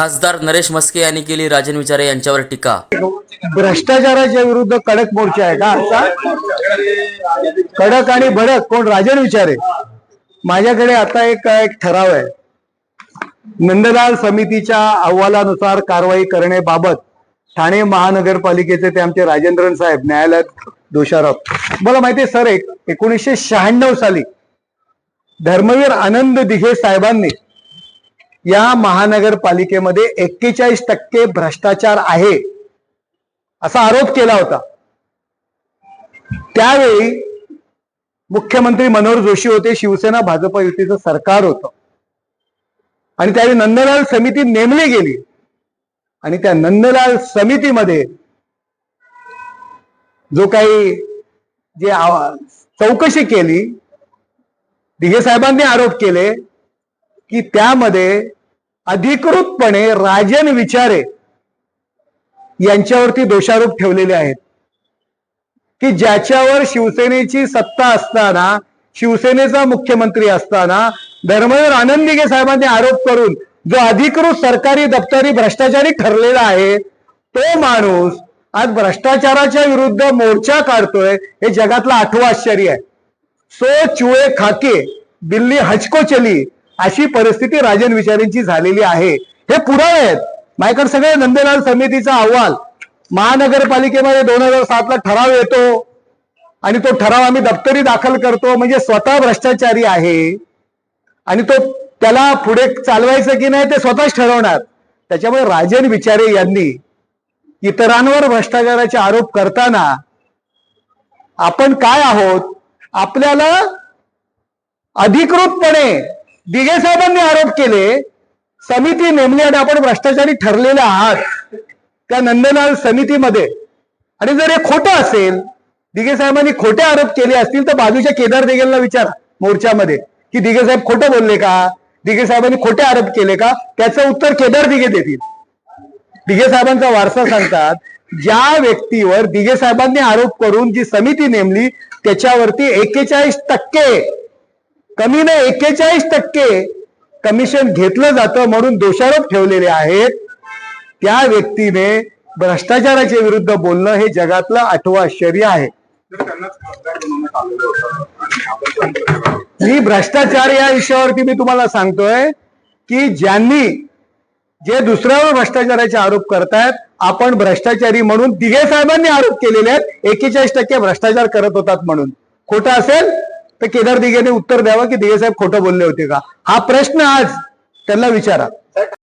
खासदार नरेश मस्के यांनी केली राजन विचारे यांच्यावर टीका. भ्रष्टाचाराच्या विरुद्ध कडक मोर्चा आहे का कडक आणि भडक कोण? राजन विचारे. माझ्याकडे आता एक एक ठराव आहे. नंदलाल समितीच्या अहवालानुसार कारवाई करण्याबाबत ठाणे महानगरपालिकेचे ते आमचे राजेंद्रन साहेब न्यायालयात दोषारोप. मला माहिती सर एक एकोणीसशे शहाण्णव साली धर्मवीर आनंद दिघे साहेबांनी या महानगरपालिकेमध्ये एक्केचाळीस टक्के भ्रष्टाचार आहे असा आरोप केला होता. त्यावेळी मुख्यमंत्री मनोहर जोशी होते शिवसेना भाजप युतीचं सरकार होतं. आणि त्यावेळी नंदलाल समिती नेमली गेली. आणि त्या नंदलाल समितीमध्ये जो काही जे आवा- चौकशी केली दिघे साहेबांनी आरोप केले की त्यामध्ये अधिकृतपणे राजन विचारे यांच्यावरती दोषारोप ठेवलेले आहेत. की ज्याच्यावर शिवसेनेची सत्ता असताना शिवसेनेचा मुख्यमंत्री असताना धर्मवीर आनंदिगे साहेबांनी आरोप करून जो अधिकृत सरकारी दप्तरी भ्रष्टाचारी ठरलेला आहे तो माणूस आज भ्रष्टाचाराच्या विरुद्ध मोर्चा काढतोय हे जगातलं आठवं आश्चर्य आहे. सो चुळे खाके दिल्ली हचको चली अशी परिस्थिती राजन विचारेंची झालेली आहे. हे पुरावे आहेत. माझ्याकडे सगळे नंदलाल समितीचा अहवाल महानगरपालिकेमध्ये दोन हजार सातला ठराव येतो. आणि तो ठराव आम्ही दप्तरी दाखल करतो. म्हणजे स्वतः भ्रष्टाचारी आहे. आणि तो त्याला पुढे चालवायचं की नाही ते स्वतःच ठरवणार. त्याच्यामुळे राजन विचारे यांनी इतरांवर भ्रष्टाचाराचे आरोप करताना आपण काय आहोत? आपल्याला अधिकृतपणे दिघे साहेबांनी आरोप केले. समिती नेमली आणि आपण भ्रष्टाचारी ठरलेले आहात त्या नंदलाल समितीमध्ये. आणि जर हे खोटं असेल दिघे साहेबांनी खोटे आरोप केले असतील तर बाजूच्या केदार दिघेला विचारा मोर्चामध्ये. की दिघे साहेब खोटं बोलले का? दिघे साहेबांनी खोटे आरोप केले का? त्याचं उत्तर केदार दिघे देतील. दिघे साहेबांचा वारसा सांगतात ज्या व्यक्तीवर दिघे साहेबांनी आरोप करून जी समिती नेमली त्याच्यावरती एक्केचाळीस टक्के कमी नाही एक्केचाळीस टक्के कमिशन घेतलं जातं म्हणून दोषारोप ठेवलेले आहेत. त्या व्यक्तीने भ्रष्टाचाराच्या विरुद्ध बोलणं हे जगातलं आठवं आश्चर्य आहे. मी भ्रष्टाचार या विषयावरती मी तुम्हाला सांगतोय की ज्यांनी जे दुसऱ्यावर भ्रष्टाचाराचे आरोप करतायत आपण भ्रष्टाचारी म्हणून तिघे साहेबांनी आरोप केलेले आहेत. एकेचाळीस टक्के भ्रष्टाचार करत होतात म्हणून. खोटं असेल तर केदार दिघेने उत्तर द्यावं की दिघे साहेब खोटं बोलले होते का? हा प्रश्न आज त्यांना विचारा.